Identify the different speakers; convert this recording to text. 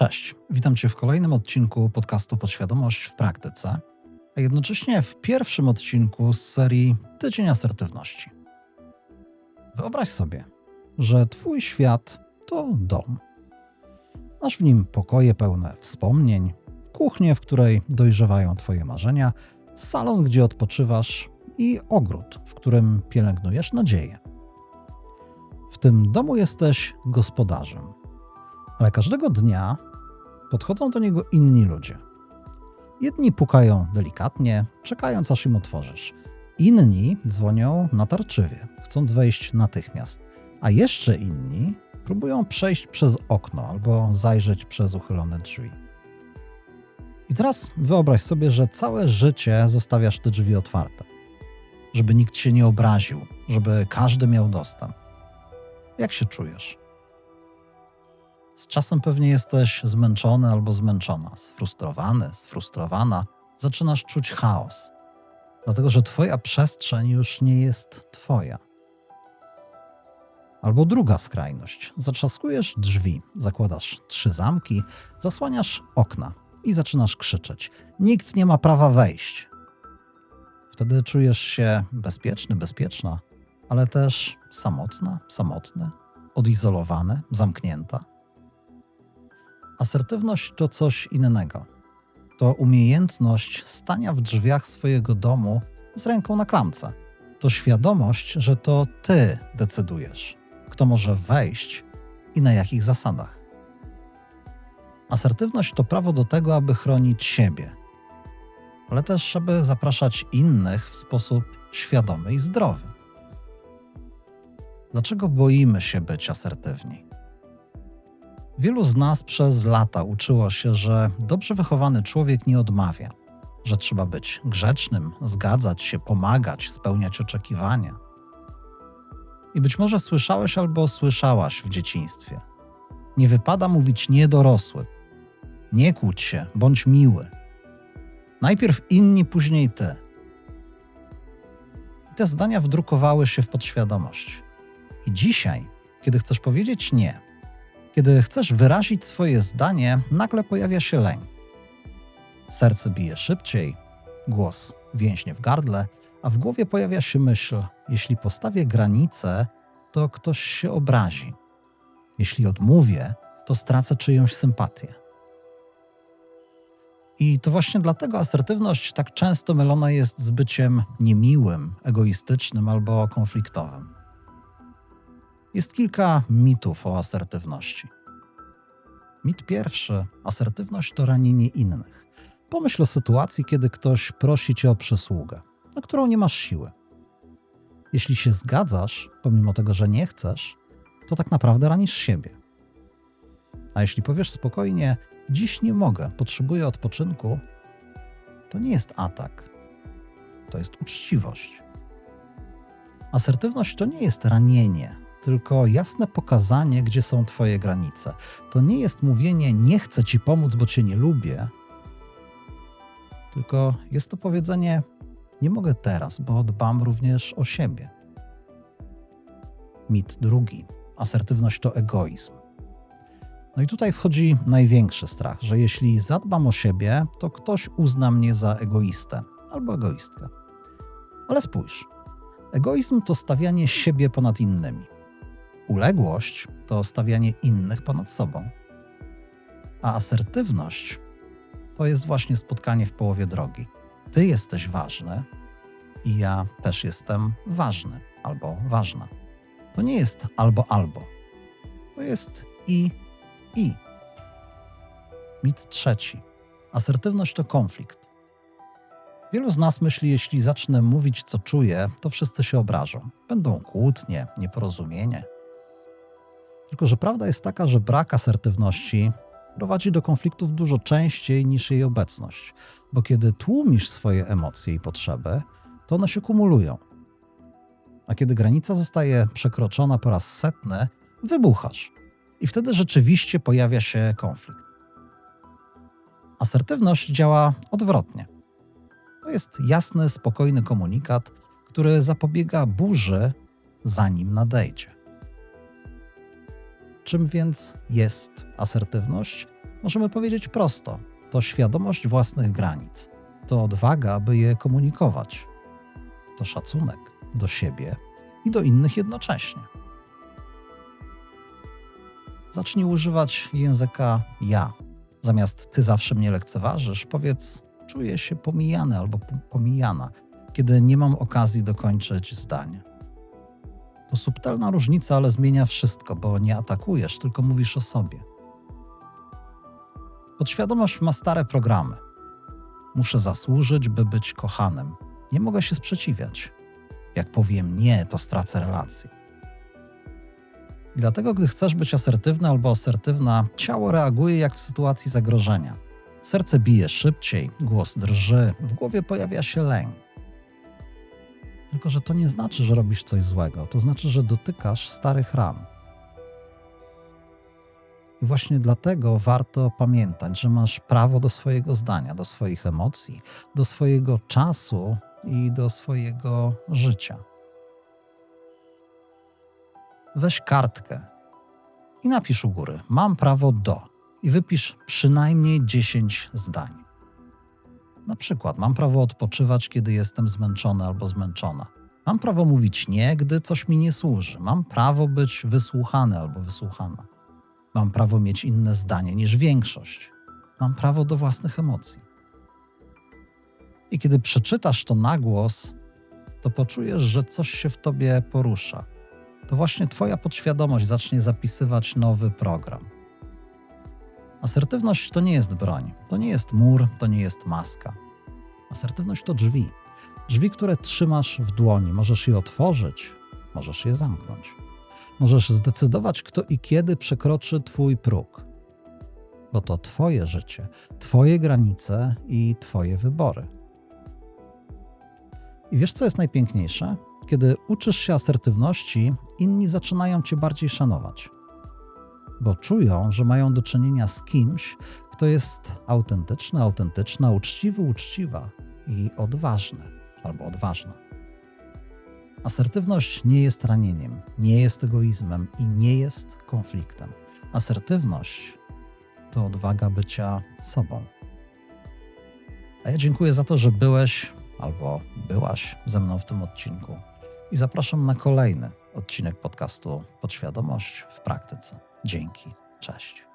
Speaker 1: Cześć, witam Cię w kolejnym odcinku podcastu Podświadomość w praktyce, a jednocześnie w pierwszym odcinku z serii Tydzień Asertywności. Wyobraź sobie, że Twój świat to dom. Masz w nim pokoje pełne wspomnień, kuchnię, w której dojrzewają Twoje marzenia, salon, gdzie odpoczywasz i ogród, w którym pielęgnujesz nadzieję. W tym domu jesteś gospodarzem ale każdego dnia podchodzą do niego inni ludzie. Jedni pukają delikatnie, czekając aż im otworzysz. Inni dzwonią natarczywie, chcąc wejść natychmiast. A jeszcze inni próbują przejść przez okno albo zajrzeć przez uchylone drzwi. I teraz wyobraź sobie, że całe życie zostawiasz te drzwi otwarte, żeby nikt się nie obraził, żeby każdy miał dostęp. Jak się czujesz? Z czasem pewnie jesteś zmęczony albo zmęczona, sfrustrowany, sfrustrowana. Zaczynasz czuć chaos, dlatego że Twoja przestrzeń już nie jest Twoja. Albo druga skrajność. Zatrzaskujesz drzwi, zakładasz trzy zamki, zasłaniasz okna i zaczynasz krzyczeć: Nikt nie ma prawa wejść. Wtedy czujesz się bezpieczny, bezpieczna, ale też samotna, samotny, odizolowany, zamknięta. Asertywność to coś innego. To umiejętność stania w drzwiach swojego domu z ręką na klamce. To świadomość, że to ty decydujesz, kto może wejść i na jakich zasadach. Asertywność to prawo do tego, aby chronić siebie, ale też, aby zapraszać innych w sposób świadomy i zdrowy. Dlaczego boimy się być asertywni? Wielu z nas przez lata uczyło się, że dobrze wychowany człowiek nie odmawia, że trzeba być grzecznym, zgadzać się, pomagać, spełniać oczekiwania. I być może słyszałeś albo słyszałaś w dzieciństwie. Nie wypada mówić nie dorosły. Nie kłóć się, bądź miły. Najpierw inni, później ty. I te zdania wdrukowały się w podświadomość. I dzisiaj, kiedy chcesz powiedzieć nie, kiedy chcesz wyrazić swoje zdanie, nagle pojawia się lęk. Serce bije szybciej, głos więźnie w gardle, a w głowie pojawia się myśl: jeśli postawię granicę, to ktoś się obrazi. Jeśli odmówię, to stracę czyjąś sympatię. I to właśnie dlatego asertywność tak często mylona jest z byciem niemiłym, egoistycznym albo konfliktowym. Jest kilka mitów o asertywności. Mit pierwszy: asertywność to ranienie innych. Pomyśl o sytuacji, kiedy ktoś prosi cię o przysługę, na którą nie masz siły. Jeśli się zgadzasz, pomimo tego, że nie chcesz, to tak naprawdę ranisz siebie. A jeśli powiesz spokojnie, dziś nie mogę, potrzebuję odpoczynku, to nie jest atak, to jest uczciwość. Asertywność to nie jest ranienie, tylko jasne pokazanie, gdzie są Twoje granice. To nie jest mówienie, nie chcę Ci pomóc, bo Cię nie lubię, tylko jest to powiedzenie, nie mogę teraz, bo dbam również o siebie. Mit drugi. Asertywność to egoizm. No i tutaj wchodzi największy strach, że jeśli zadbam o siebie, to ktoś uzna mnie za egoistę albo egoistkę. Ale spójrz, egoizm to stawianie siebie ponad innymi. Uległość to stawianie innych ponad sobą. A asertywność to jest właśnie spotkanie w połowie drogi. Ty jesteś ważny i ja też jestem ważny albo ważna. To nie jest albo albo. To jest i i. Mit trzeci. Asertywność to konflikt. Wielu z nas myśli, jeśli zacznę mówić, co czuję, to wszyscy się obrażą. Będą kłótnie, nieporozumienie, tylko, że prawda jest taka, że brak asertywności prowadzi do konfliktów dużo częściej niż jej obecność, bo kiedy tłumisz swoje emocje i potrzeby, to one się kumulują. A kiedy granica zostaje przekroczona po raz setny, wybuchasz. I wtedy rzeczywiście pojawia się konflikt. Asertywność działa odwrotnie. To jest jasny, spokojny komunikat, który zapobiega burzy, zanim nadejdzie. Czym więc jest asertywność? Możemy powiedzieć prosto: to świadomość własnych granic, to odwaga, by je komunikować, to szacunek do siebie i do innych jednocześnie. Zacznij używać języka ja. Zamiast ty zawsze mnie lekceważysz, powiedz czuję się pomijany albo pomijana, kiedy nie mam okazji dokończyć zdania. To subtelna różnica, ale zmienia wszystko, bo nie atakujesz, tylko mówisz o sobie. Podświadomość ma stare programy. Muszę zasłużyć, by być kochanym. Nie mogę się sprzeciwiać. Jak powiem nie, to stracę relację. Dlatego, gdy chcesz być asertywny albo asertywna, ciało reaguje jak w sytuacji zagrożenia. Serce bije szybciej, głos drży, w głowie pojawia się lęk. Tylko, że to nie znaczy, że robisz coś złego, to znaczy, że dotykasz starych ran. I właśnie dlatego warto pamiętać, że masz prawo do swojego zdania, do swoich emocji, do swojego czasu i do swojego życia. Weź kartkę i napisz u góry: Mam prawo do. I wypisz przynajmniej 10 zdań. Na przykład, mam prawo odpoczywać, kiedy jestem zmęczony albo zmęczona. Mam prawo mówić nie, gdy coś mi nie służy. Mam prawo być wysłuchany albo wysłuchana. Mam prawo mieć inne zdanie niż większość. Mam prawo do własnych emocji. I kiedy przeczytasz to na głos, to poczujesz, że coś się w tobie porusza. To właśnie Twoja podświadomość zacznie zapisywać nowy program. Asertywność to nie jest broń, to nie jest mur, to nie jest maska. Asertywność to drzwi. Drzwi, które trzymasz w dłoni. Możesz je otworzyć, możesz je zamknąć. Możesz zdecydować, kto i kiedy przekroczy Twój próg. Bo to Twoje życie, Twoje granice i Twoje wybory. I wiesz, co jest najpiękniejsze? Kiedy uczysz się asertywności, inni zaczynają Cię bardziej szanować. Bo czują, że mają do czynienia z kimś, kto jest autentyczny, autentyczna, uczciwy, uczciwa i odważny albo odważna. Asertywność nie jest ranieniem, nie jest egoizmem i nie jest konfliktem. Asertywność to odwaga bycia sobą. A ja dziękuję za to, że byłeś albo byłaś ze mną w tym odcinku i zapraszam na kolejny odcinek podcastu Podświadomość w praktyce. Dzięki. Cześć.